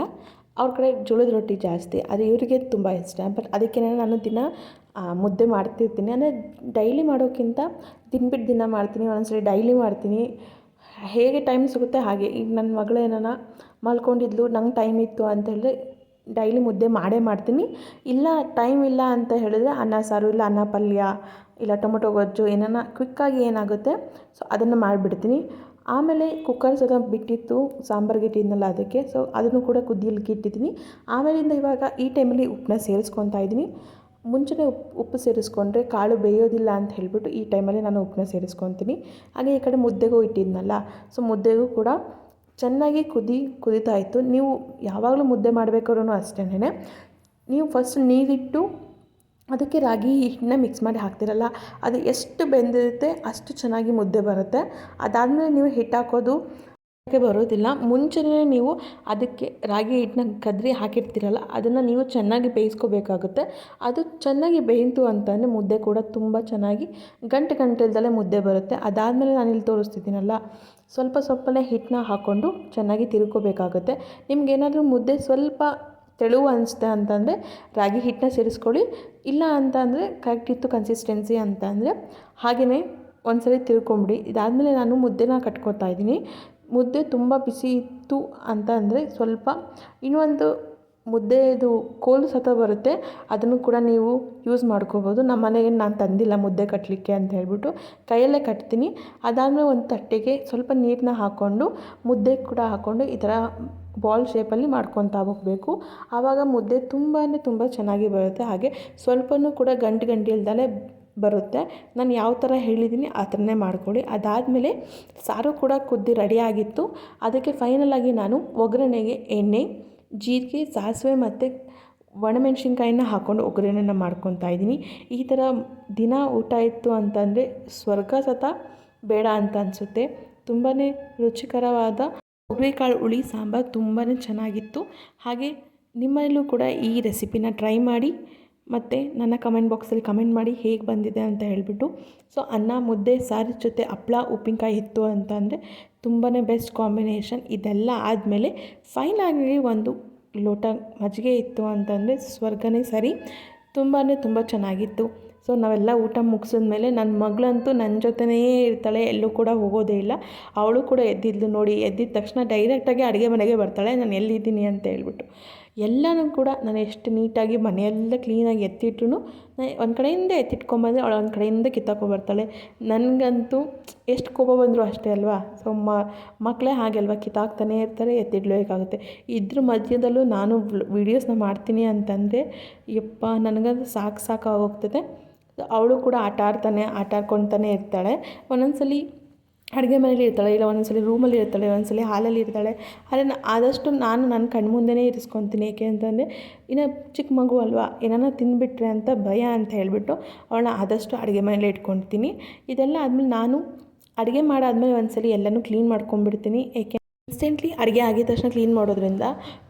ಅವ್ರ ಕಡೆ ಜೋಳದ ರೊಟ್ಟಿ ಜಾಸ್ತಿ, ಅದು ಇವರಿಗೆ ತುಂಬ ಇಷ್ಟ. ಬಟ್ ಅದಕ್ಕೇ ನಾನು ದಿನ ಮುದ್ದೆ ಮಾಡ್ತಿರ್ತೀನಿ. ಅಂದರೆ ಡೈಲಿ ಮಾಡೋಕ್ಕಿಂತ ದಿನ ಬಿಟ್ಟು ದಿನ ಮಾಡ್ತೀನಿ, ಒಂದೊಂದ್ಸರಿ ಡೈಲಿ ಮಾಡ್ತೀನಿ. ಹೇಗೆ ಟೈಮ್ ಸಿಗುತ್ತೆ ಹಾಗೆ. ಈಗ ನನ್ನ ಮಗಳು ಏನಾನ ಮಲ್ಕೊಂಡಿದ್ಲು, ನಂಗೆ ಟೈಮ್ ಇತ್ತು ಅಂತ ಹೇಳಿದ್ರೆ ಡೈಲಿ ಮುದ್ದೆ ಮಾಡೇ ಮಾಡ್ತೀನಿ. ಇಲ್ಲ ಟೈಮ್ ಇಲ್ಲ ಅಂತ ಹೇಳಿದ್ರೆ ಅನ್ನ ಸಾರು ಇಲ್ಲ, ಅನ್ನ ಪಲ್ಯ ಇಲ್ಲ, ಟೊಮೊಟೊ ಗೊಜ್ಜು ಏನಾನ ಕ್ವಿಕ್ಕಾಗಿ ಏನಾಗುತ್ತೆ ಸೊ ಅದನ್ನು ಮಾಡಿಬಿಡ್ತೀನಿ. ಆಮೇಲೆ ಕುಕ್ಕರ್ ಸಹ ಬಿಟ್ಟಿತ್ತು ಸಾಂಬಾರ್ಗೆ ಇಟ್ಟಿದ್ನಲ್ಲ ಅದಕ್ಕೆ ಸೊ ಅದನ್ನು ಕೂಡ ಕುದಿಯಲಿಕ್ಕೆ ಇಟ್ಟಿದ್ದೀನಿ. ಆಮೇಲಿಂದ ಇವಾಗ ಈ ಟೈಮಲ್ಲಿ ಉಪ್ಪನ್ನ ಸೇರಿಸ್ಕೊತಾ ಇದ್ದೀನಿ. ಮುಂಚೆನೇ ಉಪ್ಪು ಉಪ್ಪು ಸೇರಿಸ್ಕೊಂಡ್ರೆ ಕಾಳು ಬೇಯೋದಿಲ್ಲ ಅಂತ ಹೇಳಿಬಿಟ್ಟು ಈ ಟೈಮಲ್ಲಿ ನಾನು ಉಪ್ಪನ್ನ ಸೇರಿಸ್ಕೊತೀನಿ. ಹಾಗೆ ಈ ಕಡೆ ಮುದ್ದೆಗೂ ಇಟ್ಟಿದ್ನಲ್ಲ ಸೊ ಮುದ್ದೆಗೂ ಕೂಡ ಚೆನ್ನಾಗಿ ಕುದಿ ಕುದೀತಾ ಇತ್ತು. ನೀವು ಯಾವಾಗಲೂ ಮುದ್ದೆ ಮಾಡಬೇಕಾದ್ರೂ ಅಷ್ಟೇನೆ ನೀವು ಫಸ್ಟ್ ನೀರಿಟ್ಟು ಅದಕ್ಕೆ ರಾಗಿ ಹಿಟ್ಟನ್ನ ಮಿಕ್ಸ್ ಮಾಡಿ ಹಾಕ್ತಿರಲ್ಲ, ಅದು ಎಷ್ಟು ಬೆಂದಿರುತ್ತೆ ಅಷ್ಟು ಚೆನ್ನಾಗಿ ಮುದ್ದೆ ಬರುತ್ತೆ. ಅದಾದಮೇಲೆ ನೀವು ಹಿಟ್ಟು ಹಾಕೋದು ಬರೋದಿಲ್ಲ. ಮುಂಚೆನೇ ನೀವು ಅದಕ್ಕೆ ರಾಗಿ ಹಿಟ್ಟನ್ನ ಕದ್ರಿ ಹಾಕಿರ್ತೀರಲ್ಲ, ಅದನ್ನು ನೀವು ಚೆನ್ನಾಗಿ ಬೇಯಿಸ್ಕೋಬೇಕಾಗುತ್ತೆ. ಅದು ಚೆನ್ನಾಗಿ ಬೇಯಿತು ಅಂತಂದರೆ ಮುದ್ದೆ ಕೂಡ ತುಂಬ ಚೆನ್ನಾಗಿ ಗಂಟು ಗಂಟೆಲ್ದಲ್ಲೇ ಮುದ್ದೆ ಬರುತ್ತೆ. ಅದಾದಮೇಲೆ ನಾನು ಇಲ್ಲಿ ತೋರಿಸ್ತಿದ್ದೀನಲ್ಲ ಸ್ವಲ್ಪ ಸ್ವಲ್ಪನೇ ಹಿಟ್ಟನ್ನ ಹಾಕ್ಕೊಂಡು ಚೆನ್ನಾಗಿ ತಿರ್ಕೋಬೇಕಾಗುತ್ತೆ ನಿಮಗೇನಾದರೂ ಮುದ್ದೆ ಸ್ವಲ್ಪ ತೆಳುವು ಅನಿಸ್ತೆ ಅಂತಂದರೆ ರಾಗಿ ಹಿಟ್ಟನ್ನ ಸೇರಿಸ್ಕೊಳ್ಳಿ. ಇಲ್ಲ ಅಂತ ಅಂದರೆ ಕರೆಕ್ಟ್ ಇತ್ತು ಕನ್ಸಿಸ್ಟೆನ್ಸಿ ಅಂತ ಅಂದರೆ ಹಾಗೆಯೇ ಒಂದು ಸರಿ ತಿರ್ಕೊಂಬಿಡಿ. ಇದಾದಮೇಲೆ ನಾನು ಮುದ್ದೆನ ಕಟ್ಕೊತಾ ಇದ್ದೀನಿ. ಮುದ್ದೆ ತುಂಬ ಬಿಸಿ ಇತ್ತು ಅಂತ ಅಂದರೆ ಸ್ವಲ್ಪ ಇನ್ನೊಂದು ಮುದ್ದೆದು ಕೋಲು ಸತ ಬರುತ್ತೆ, ಅದನ್ನು ಕೂಡ ನೀವು ಯೂಸ್ ಮಾಡ್ಕೋಬೋದು. ನಮ್ಮ ಮನೆಗೆ ನಾನು ತಂದಿಲ್ಲ ಮುದ್ದೆ ಕಟ್ಟಲಿಕ್ಕೆ ಅಂತ ಹೇಳ್ಬಿಟ್ಟು ಕೈಯಲ್ಲೇ ಕಟ್ತೀನಿ. ಅದಾದಮೇಲೆ ಒಂದು ತಟ್ಟೆಗೆ ಸ್ವಲ್ಪ ನೀರನ್ನ ಹಾಕ್ಕೊಂಡು ಮುದ್ದೆ ಕೂಡ ಹಾಕ್ಕೊಂಡು ಈ ಥರ ಬಾಲ್ ಶೇಪಲ್ಲಿ ಮಾಡ್ಕೊತಾ ಹೋಗಬೇಕು. ಆವಾಗ ಮುದ್ದೆ ತುಂಬಾ ತುಂಬ ಚೆನ್ನಾಗಿ ಬರುತ್ತೆ. ಹಾಗೆ ಸ್ವಲ್ಪನೂ ಕೂಡ ಗಂಟು ಗಂಟು ಇಲ್ದಲೆ ಬರುತ್ತೆ. ನಾನು ಯಾವ ಥರ ಹೇಳಿದ್ದೀನಿ ಆ ಥರನೇ ಮಾಡ್ಕೊಳ್ಳಿ. ಅದಾದಮೇಲೆ ಸಾರು ಕೂಡ ಕುದ್ದಿ ರೆಡಿಯಾಗಿತ್ತು ಅದಕ್ಕೆ ಫೈನಲಾಗಿ ನಾನು ಒಗ್ಗರಣೆಗೆ ಎಣ್ಣೆ ಜೀರಿಗೆ, ಸಾಸಿವೆ ಮತ್ತು ಒಣಮೆಣ್ಸಿನ್ಕಾಯಿನ ಹಾಕ್ಕೊಂಡು ಒಗ್ಗರಣೆನ ಮಾಡ್ಕೊತಾ ಇದ್ದೀನಿ. ಈ ಥರ ದಿನ ಊಟ ಇತ್ತು ಅಂತಂದರೆ ಸ್ವರ್ಗ ಸತ ಬೇಡ ಅಂತ ಅನಿಸುತ್ತೆ. ತುಂಬಾ ರುಚಿಕರವಾದ ಕಾಳು ಹುಳಿ, ಸಾಂಬಾರು ತುಂಬಾ ಚೆನ್ನಾಗಿತ್ತು. ಹಾಗೆ ನಿಮ್ಮಲ್ಲೂ ಕೂಡ ಈ ರೆಸಿಪಿನ ಟ್ರೈ ಮಾಡಿ ಮತ್ತು ನನ್ನ ಕಮೆಂಟ್ ಬಾಕ್ಸಲ್ಲಿ ಕಮೆಂಟ್ ಮಾಡಿ ಹೇಗೆ ಬಂದಿದೆ ಅಂತ ಹೇಳಿಬಿಟ್ಟು. ಸೊ, ಅನ್ನ, ಮುದ್ದೆ ಸಾರಿ ಜೊತೆ ಹಪ್ಳ, ಉಪ್ಪಿನಕಾಯಿ ಇತ್ತು ಅಂತ ಅಂದರೆ ತುಂಬಾ ಬೆಸ್ಟ್ ಕಾಂಬಿನೇಷನ್ ಇದೆಲ್ಲ ಆದಮೇಲೆ ಫೈನಲಿ ಒಂದು ಲೋಟ ಮಜ್ಜಿಗೆ ಇತ್ತು ಅಂತಂದರೆ ಸ್ವರ್ಗನೇ ಸರಿ. ತುಂಬಾ ತುಂಬ ಚೆನ್ನಾಗಿತ್ತು. ಸೊ ನಾವೆಲ್ಲ ಊಟ ಮುಗಿಸಿದ್ಮೇಲೆ ನನ್ನ ಮಗಳಂತೂ ನನ್ನ ಜೊತೆಯೇ ಇರ್ತಾಳೆ, ಎಲ್ಲೂ ಕೂಡ ಹೋಗೋದೇ ಇಲ್ಲ. ಅವಳು ಕೂಡ ಎದ್ದಿದ್ಲು ನೋಡಿ, ಎದ್ದಿದ ತಕ್ಷಣ ಡೈರೆಕ್ಟಾಗಿ ಅಡುಗೆ ಮನೆಗೆ ಬರ್ತಾಳೆ, ನಾನು ಎಲ್ಲಿದ್ದೀನಿ ಅಂತ ಹೇಳ್ಬಿಟ್ಟು. ಎಲ್ಲನೂ ಕೂಡ ನಾನು ಎಷ್ಟು ನೀಟಾಗಿ ಮನೆಯೆಲ್ಲ ಕ್ಲೀನಾಗಿ ಎತ್ತಿಟ್ರು ಒಂದು ಕಡೆಯಿಂದ ಎತ್ತಿಟ್ಕೊಂಬಂದರೆ ಅವಳು ಒಂದು ಕಡೆಯಿಂದ ಕಿತ್ತಾಕೊಂಬರ್ತಾಳೆ ನನಗಂತೂ ಎಷ್ಟು ಕೋಪ ಬಂದರೂ ಅಷ್ಟೇ ಅಲ್ವಾ? ಸೊ ಮಕ್ಕಳೇ ಹಾಗೆ ಅಲ್ವಾ? ಕಿತ್ತಾಕ್ತಾನೆ ಇರ್ತಾರೆ, ಎತ್ತಿಡ್ಲೇಬೇಕಾಗುತ್ತೆ. ಇದ್ರ ಮಧ್ಯದಲ್ಲೂ ನಾನು ವೀಡಿಯೋಸ್ನ ಮಾಡ್ತೀನಿ ಅಂತಂದರೆ, ಯಪ್ಪ, ನನಗಂತೂ ಸಾಕು ಸಾಕಾಗೋಗ್ತದೆ. ಅವಳು ಕೂಡ ಆಟ ಆಡ್ತಾನೆ ಆಟ ಆಡ್ಕೊತಾನೆ ಇರ್ತಾಳೆ. ಒಂದೊಂದು ಅಡುಗೆ ಮನೇಲಿ ಇರ್ತಾಳೆ, ಇಲ್ಲ ಒಂದೊಂದ್ಸಲಿ ಸಲ ರೂಮಲ್ಲಿ ಇರ್ತಾಳೆ ಒಂದೊಂದು ಸಲ ಹಾಲಲ್ಲಿ ಇರ್ತಾಳೆ, ಅದನ್ನು ಆದಷ್ಟು ನಾನು ನನ್ನ ಕಣ್ಣು ಮುಂದೆನೇ ಇರಿಸ್ಕೊತೀನಿ. ಏಕೆ ಅಂತಂದರೆ, ಇನ್ನು ಚಿಕ್ಕ ಮಗು ಅಲ್ವಾ, ಏನಾನ ತಿಂದುಬಿಟ್ರೆ ಅಂತ ಭಯ ಅಂತ ಹೇಳಿಬಿಟ್ಟು ಅವಳನ್ನ ಆದಷ್ಟು ಅಡುಗೆ ಮನೇಲಿ ಇಟ್ಕೊತೀನಿ ಇದೆಲ್ಲ ಆದಮೇಲೆ ನಾನು ಅಡುಗೆ ಮಾಡಾದ್ಮೇಲೆ ಒಂದು ಸಲ ಎಲ್ಲನೂ ಕ್ಲೀನ್ ಮಾಡ್ಕೊಂಡ್ಬಿಡ್ತೀನಿ. ಏಕೆ ಇನ್ಸ್ಟೆಂಟ್ಲಿ ಅಡುಗೆ ಆಗಿದ ತಕ್ಷಣ ಕ್ಲೀನ್ ಮಾಡೋದ್ರಿಂದ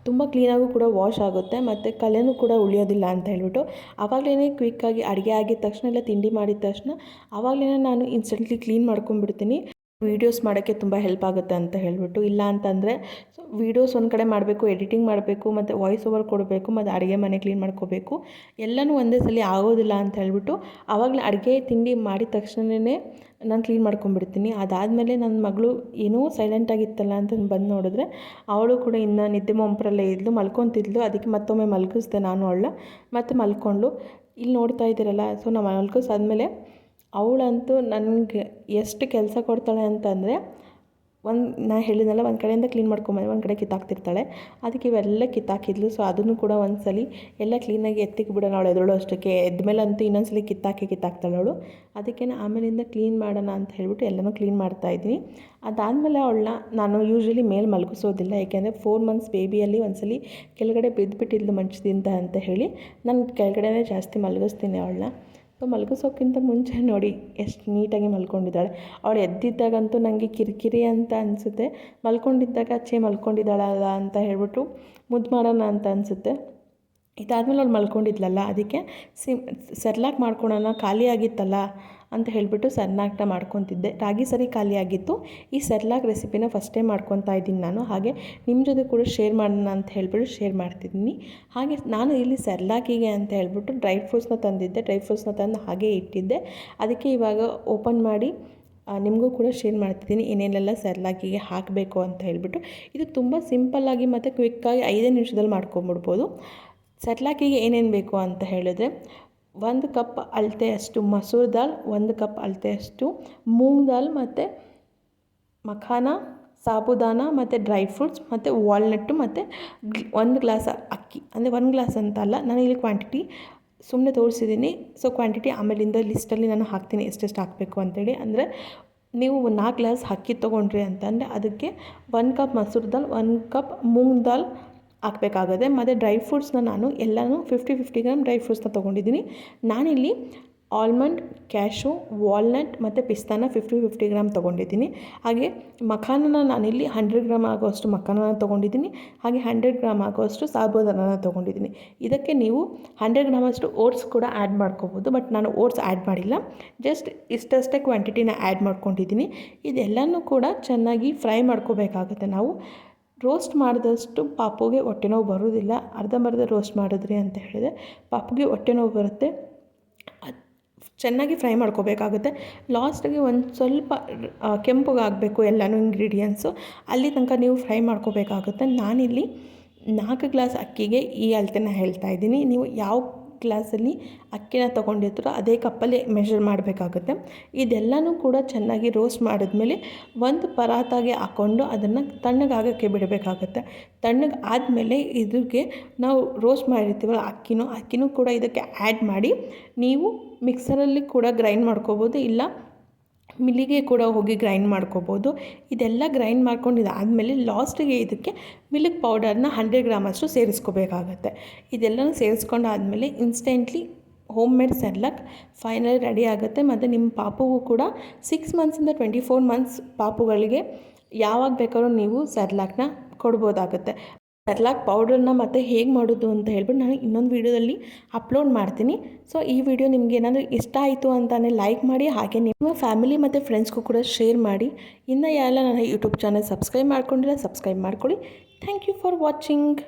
ತುಂಬ ಕ್ಲೀನಾಗೂ ಕೂಡ ವಾಶ್ ಆಗುತ್ತೆ ಮತ್ತು ಕಲೆನೂ ಕೂಡ ಉಳಿಯೋದಿಲ್ಲ ಅಂತ ಹೇಳ್ಬಿಟ್ಟು ಆವಾಗಲೇ ಕ್ವಿಕ್ಕಾಗಿ ಅಡುಗೆ ಆಗಿದ ತಕ್ಷಣ ಎಲ್ಲ ತಿಂಡಿ ಮಾಡಿದ ತಕ್ಷಣ ಆವಾಗಲೇ ನಾನು ಇನ್ಸ್ಟೆಂಟ್ಲಿ ಕ್ಲೀನ್ ಮಾಡ್ಕೊಂಬಿಡ್ತೀನಿ ವೀಡಿಯೋಸ್ ಮಾಡೋಕ್ಕೆ ತುಂಬ ಹೆಲ್ಪ್ ಆಗುತ್ತೆ ಅಂತ ಹೇಳಿಬಿಟ್ಟು, ಇಲ್ಲ ಅಂತಂದರೆ ಸೊ ವೀಡಿಯೋಸ್ ಒಂದು ಕಡೆ ಮಾಡಬೇಕು, ಎಡಿಟಿಂಗ್ ಮಾಡಬೇಕು, ಮತ್ತು ವಾಯ್ಸ್ ಓವರ್ ಕೊಡಬೇಕು, ಮತ್ತು ಅಡುಗೆ ಮನೆ ಕ್ಲೀನ್ ಮಾಡ್ಕೋಬೇಕು, ಎಲ್ಲನೂ ಒಂದೇ ಸಲ ಆಗೋದಿಲ್ಲ ಅಂತ ಹೇಳಿಬಿಟ್ಟು ಆವಾಗಲೇ ಅಡುಗೆ ತಿಂಡಿ ಮಾಡಿದ ತಕ್ಷಣವೇ ನಾನು ಕ್ಲೀನ್ ಮಾಡ್ಕೊಂಡ್ಬಿಡ್ತೀನಿ. ಅದಾದಮೇಲೆ ನನ್ನ ಮಗಳು ಏನೂ ಸೈಲೆಂಟಾಗಿತ್ತಲ್ಲ ಅಂತ ಬಂದು ನೋಡಿದ್ರೆ ಅವಳು ಕೂಡ ಇನ್ನು ನಿದ್ದೆ ಮೊಂಪರಲ್ಲೇ ಇದ್ಲು, ಮಲ್ಕೊತಿದ್ಲು, ಅದಕ್ಕೆ ಮತ್ತೊಮ್ಮೆ ಮಲಗಿಸ್ದೆ ನಾನು ಅವಳನ್ನ, ಮತ್ತು ಮಲ್ಕೊಂಡ್ಳು. ಇಲ್ಲಿ ನೋಡ್ತಾ ಇದ್ದೀರಲ್ಲ, ಸೊ ನಾವು ಮಲ್ಗಿಸಾದ್ಮೇಲೆ ಅವಳಂತೂ ನನಗೆ ಎಷ್ಟು ಕೆಲಸ ಕೊಡ್ತಾಳೆ ಅಂತಂದರೆ ಒಂದು, ನಾ ಹೇಳಿದ್ನಲ್ಲ, ಒಂದು ಕಡೆಯಿಂದ ಕ್ಲೀನ್ ಮಾಡ್ಕೊಂಬಂದು ಒಂದು ಕಡೆ ಕಿತ್ತಾಕ್ತಿರ್ತಾಳೆ. ಅದಕ್ಕೆ ಇವೆಲ್ಲ ಕಿತ್ತಾಕಿದ್ಲು. ಸೊ ಅದನ್ನು ಕೂಡ ಒಂದು ಸಲ ಎಲ್ಲ ಕ್ಲೀನಾಗಿ ಎತ್ತಿಗೆ ಬಿಡೋಣ ಅವಳು ಎದುರು ಅಷ್ಟಕ್ಕೆ. ಎದ್ಮೇಲೆ ಅಂತೂ ಇನ್ನೊಂದು ಕಿತ್ತಾಕಿ ಕಿತ್ತಾಕ್ತಾಳೆ ಅವಳು. ಅದಕ್ಕೆ ಆಮೇಲಿಂದ ಕ್ಲೀನ್ ಮಾಡೋಣ ಅಂತ ಹೇಳ್ಬಿಟ್ಟು ಎಲ್ಲನೂ ಕ್ಲೀನ್ ಮಾಡ್ತಾ ಇದ್ದೀನಿ ಅದಾದಮೇಲೆ ಅವಳನ್ನ ನಾನು ಯೂಶ್ವಲಿ ಮೇಲೆ ಮಲಗಿಸೋದಿಲ್ಲ. ಏಕೆಂದರೆ ಫೋರ್ ಮಂತ್ಸ್ ಬೇಬಿಯಲ್ಲಿ ಒಂದು ಸಲ ಕೆಳಗಡೆ ಬಿದ್ದುಬಿಟ್ಟಿದ್ಲು ಮಂಚದಿಂದ ಅಂತ ಹೇಳಿ ನಾನು ಕೆಳಗಡೆನೇ ಜಾಸ್ತಿ ಮಲಗಿಸ್ತೀನಿ ಅವಳನ್ನ. ಸೊ ಮಲಗಿಸೋಕ್ಕಿಂತ ಮುಂಚೆ ನೋಡಿ ಎಷ್ಟು ನೀಟಾಗಿ ಮಲ್ಕೊಂಡಿದ್ದಾಳೆ. ಅವಳು ಎದ್ದಿದ್ದಾಗಂತೂ ನನಗೆ ಕಿರಿಕಿರಿ ಅಂತ ಅನಿಸುತ್ತೆ. ಮಲ್ಕೊಂಡಿದ್ದಾಗ ಅಚ್ಚೆ ಮಲ್ಕೊಂಡಿದ್ದಾಳಲ್ಲ ಅಂತ ಹೇಳ್ಬಿಟ್ಟು ಮುದ್ದು ಮಾಡೋಣ ಅಂತ ಅನಿಸುತ್ತೆ. ಇದಾದಮೇಲೆ ಅವಳು ಮಲ್ಕೊಂಡಿದ್ಲಲ್ಲ, ಅದಕ್ಕೆ ಸಿಮ್, ಸೆರ್ಲಾಕ್ ಮಾಡ್ಕೊಳೋಣ, ಖಾಲಿ ಆಗಿತ್ತಲ್ಲ ಅಂತ ಹೇಳಿಬಿಟ್ಟು ಸರ್ನಾಕ್ನ ಮಾಡ್ಕೊತಿದ್ದೆ. ರಾಗಿ ಸರಿ ಖಾಲಿಯಾಗಿತ್ತು ಈ ಸರ್ಲಾಕ್ ರೆಸಿಪಿನ ಫಸ್ಟ್ ಟೈಮ್ ಮಾಡ್ಕೊತಾ ಇದ್ದೀನಿ ನಾನು. ಹಾಗೆ ನಿಮ್ಮ ಜೊತೆ ಕೂಡ ಶೇರ್ ಮಾಡೋಣ ಅಂತ ಹೇಳಿಬಿಟ್ಟು ಶೇರ್ ಮಾಡ್ತಿದ್ದೀನಿ. ಹಾಗೆ ನಾನು ಇಲ್ಲಿ ಸರ್ಲಾಕಿಗೆ ಅಂತ ಹೇಳಿಬಿಟ್ಟು ಡ್ರೈ ಫ್ರೂಟ್ಸ್ನ ತಂದಿದ್ದೆ. ಡ್ರೈ ಫ್ರೂಟ್ಸ್ನ ತಂದು ಹಾಗೆ ಇಟ್ಟಿದ್ದೆ. ಅದಕ್ಕೆ ಇವಾಗ ಓಪನ್ ಮಾಡಿ ನಿಮಗೂ ಕೂಡ ಶೇರ್ ಮಾಡ್ತಿದ್ದೀನಿ. ಏನೇನೆಲ್ಲ ಸರ್ಲಾಕಿಗೆ ಹಾಕಬೇಕು ಅಂತ ಹೇಳಿಬಿಟ್ಟು. ಇದು ತುಂಬ ಸಿಂಪಲ್ಲಾಗಿ ಮತ್ತು ಕ್ವಿಕ್ಕಾಗಿ ಐದೇ ನಿಮಿಷದಲ್ಲಿ ಮಾಡ್ಕೊಂಬಿಡ್ಬೋದು. ಸರ್ಲಾಕಿಗೆ ಏನೇನು ಬೇಕು ಅಂತ ಹೇಳಿದ್ರೆ ಒಂದು ಕಪ್ ಅಳತೆಯಷ್ಟು ಮಸೂರ್ ದಾಲ್ ಒಂದು ಕಪ್ ಅಳತೆಯಷ್ಟು ಮೂಂಗ್ ದಾಲ್ ಮತ್ತು ಮಖಾನ, ಸಾಬುದಾನ ಮತ್ತು ಡ್ರೈ ಫ್ರೂಟ್ಸ್ ಮತ್ತು ವಾಲ್ನಟ್ಟು ಮತ್ತು ಒಂದು ಗ್ಲಾಸ್ ಅಕ್ಕಿ. ಅಂದರೆ ಒಂದು ಗ್ಲಾಸ್ ಅಂತ ಅಲ್ಲ, ನಾನು ಇಲ್ಲಿ ಕ್ವಾಂಟಿಟಿ ಸುಮ್ಮನೆ ತೋರಿಸಿದ್ದೀನಿ ಸೊ ಕ್ವಾಂಟಿಟಿ ಆಮೇಲಿಂದ ಲಿಸ್ಟಲ್ಲಿ ನಾನು ಹಾಕ್ತೀನಿ ಎಷ್ಟೆಷ್ಟು ಹಾಕಬೇಕು ಅಂತೇಳಿ. ಅಂದರೆ ನೀವು ನಾಲ್ಕು ಗ್ಲಾಸ್ ಅಕ್ಕಿ ತೊಗೊಂಡ್ರಿ ಅಂತಂದರೆ ಅದಕ್ಕೆ ಒಂದು ಕಪ್ ಮಸೂರ್ ದಾಲ್, ಒಂದು ಕಪ್ ಮೂಂಗ್ ದಾಲ್ ಹಾಕಬೇಕಾಗುತ್ತೆ ಮತ್ತು ಡ್ರೈ ಫ್ರೂಟ್ಸ್ನ ನಾನು ಎಲ್ಲನೂ ಫಿಫ್ಟಿ ಫಿಫ್ಟಿ ಗ್ರಾಮ್ ಡ್ರೈ ಫ್ರೂಟ್ಸ್ನ ತೊಗೊಂಡಿದ್ದೀನಿ. ನಾನಿಲ್ಲಿ ಆಲ್ಮಂಡ್ ಕ್ಯಾಶು ವಾಲ್ನಟ್ ಮತ್ತು ಪಿಸ್ತಾನ ಫಿಫ್ಟಿ ಫಿಫ್ಟಿ ಗ್ರಾಮ್ ತೊಗೊಂಡಿದ್ದೀನಿ. ಹಾಗೆ ಮಖಾನನ ನಾನಿಲ್ಲಿ ಹಂಡ್ರೆಡ್ ಗ್ರಾಮ್ ಆಗೋಷ್ಟು ಮಖಾನನ ತೊಗೊಂಡಿದ್ದೀನಿ. ಹಾಗೆ ಹಂಡ್ರೆಡ್ ಗ್ರಾಮ್ ಆಗೋಷ್ಟು ಸಾಬುದಾನನ ತೊಗೊಂಡಿದ್ದೀನಿ. ಇದಕ್ಕೆ ನೀವು ಹಂಡ್ರೆಡ್ ಗ್ರಾಮಷ್ಟು ಓಟ್ಸ್ ಕೂಡ ಆ್ಯಡ್ ಮಾಡ್ಕೋಬೋದು. ಬಟ್ ನಾನು ಓಟ್ಸ್ ಆ್ಯಡ್ ಮಾಡಿಲ್ಲ. ಜಸ್ಟ್ ಇಷ್ಟಷ್ಟೇ ಕ್ವಾಂಟಿಟಿನ ಆ್ಯಡ್ ಮಾಡ್ಕೊಂಡಿದ್ದೀನಿ. ಇದೆಲ್ಲನೂ ಕೂಡ ಚೆನ್ನಾಗಿ ಫ್ರೈ ಮಾಡ್ಕೋಬೇಕಾಗುತ್ತೆ ನಾವು. ರೋಸ್ಟ್ ಮಾಡಿದಷ್ಟು ಪಾಪುಗೆ ಹೊಟ್ಟೆ ನೋವು ಬರೋದಿಲ್ಲ ಅರ್ಧಂಬರ್ಧ ರೋಸ್ಟ್ ಮಾಡಿದ್ರಿ ಅಂತ ಹೇಳಿದೆ. ಪಾಪುಗೆ ಹೊಟ್ಟೆ ನೋವು ಬರುತ್ತೆ. ಚೆನ್ನಾಗಿ ಫ್ರೈ ಮಾಡ್ಕೋಬೇಕಾಗುತ್ತೆ. ಲಾಸ್ಟಿಗೆ ಒಂದು ಸ್ವಲ್ಪ ಕೆಂಪಗಾಗಬೇಕು ಎಲ್ಲನೂ ಇಂಗ್ರೀಡಿಯೆಂಟ್ಸು ಅಲ್ಲಿ ತನಕ ನೀವು ಫ್ರೈ ಮಾಡ್ಕೋಬೇಕಾಗುತ್ತೆ. ನಾನಿಲ್ಲಿ ನಾಲ್ಕು ಗ್ಲಾಸ್ ಅಕ್ಕಿಗೆ ಈ ಅಳತೆನ ಹೇಳ್ತಾ ಇದ್ದೀನಿ. ನೀವು ಯಾವ ಗ್ಲಾಸಲ್ಲಿ ಅಕ್ಕಿನ ತೊಗೊಂಡಿರ್ತೀರೋ ಅದೇ ಕಪ್ಪಲ್ಲಿ ಮೆಷರ್ ಮಾಡಬೇಕಾಗುತ್ತೆ. ಇದೆಲ್ಲನೂ ಕೂಡ ಚೆನ್ನಾಗಿ ರೋಸ್ಟ್ ಮಾಡಿದ್ಮೇಲೆ ಒಂದು ಪರಾತಾಗೆ ಹಾಕ್ಕೊಂಡು ಅದನ್ನು ತಣ್ಣಗಾಗೋಕ್ಕೆ ಬಿಡಬೇಕಾಗುತ್ತೆ. ತಣ್ಣಗೆ ಆದಮೇಲೆ ಇದಕ್ಕೆ ನಾವು ರೋಸ್ಟ್ ಮಾಡಿರ್ತೀವಲ್ಲ ಅಕ್ಕಿನೂ ಅಕ್ಕಿನೂ ಕೂಡ ಇದಕ್ಕೆ ಆ್ಯಡ್ ಮಾಡಿ ನೀವು ಮಿಕ್ಸರಲ್ಲಿ ಕೂಡ ಗ್ರೈಂಡ್ ಮಾಡ್ಕೋಬೋದು, ಇಲ್ಲ ಮಿಲ್ಲಿಗೆ ಕೂಡ ಹೋಗಿ ಗ್ರೈಂಡ್ ಮಾಡ್ಕೋಬೋದು. ಇದೆಲ್ಲ ಗ್ರೈಂಡ್ ಮಾಡ್ಕೊಂಡು ಇದಾದಮೇಲೆ ಲಾಸ್ಟಿಗೆ ಇದಕ್ಕೆ ಮಿಲ್ಕ್ ಪೌಡರ್ನ ಹಂಡ್ರೆಡ್ ಗ್ರಾಮಷ್ಟು ಸೇರಿಸ್ಕೋಬೇಕಾಗತ್ತೆ. ಇದೆಲ್ಲನೂ ಸೇರಿಸ್ಕೊಂಡಾದ್ಮೇಲೆ instantly home made Cerelac final ready ಆಗುತ್ತೆ ಮತ್ತು ನಿಮ್ಮ ಪಾಪುಗೂ ಕೂಡ ಸಿಕ್ಸ್ ಮಂತ್ಸಿಂದ ಟ್ವೆಂಟಿ ಫೋರ್ ಮಂತ್ಸ್ ಪಾಪುಗಳಿಗೆ ಯಾವಾಗ ಬೇಕಾದ್ರೂ ನೀವು ಸೆರ್ಲಾಕ್ನ ಕೊಡ್ಬೋದಾಗುತ್ತೆ. ಸೆರ್ಲಾಕ್ ಪೌಡರ್ನ ಮತ್ತೆ ಹೇಗೆ ಮಾಡೋದು ಅಂತ ಹೇಳ್ಬಿಟ್ಟು ನಾನು ಇನ್ನೊಂದು ವೀಡಿಯೋದಲ್ಲಿ ಅಪ್ಲೋಡ್ ಮಾಡ್ತೀನಿ. ಸೊ ಈ ವಿಡಿಯೋ ನಿಮ್ಗೆ ಏನಾದರೂ ಇಷ್ಟ ಆಯಿತು ಅಂತಲೇ ಲೈಕ್ ಮಾಡಿ, ಹಾಗೆ ನಿಮ್ಮ ಫ್ಯಾಮಿಲಿ ಮತ್ತು ಫ್ರೆಂಡ್ಸ್ಗೂ ಕೂಡ ಶೇರ್ ಮಾಡಿ. ಇನ್ನು ಯಾರೆಲ್ಲ ನನ್ನ ಯೂಟ್ಯೂಬ್ ಚಾನಲ್ ಸಬ್ಸ್ಕ್ರೈಬ್ ಮಾಡ್ಕೊಂಡಿಲ್ಲ ಸಬ್ಸ್ಕ್ರೈಬ್ ಮಾಡ್ಕೊಳ್ಳಿ. Thank you for watching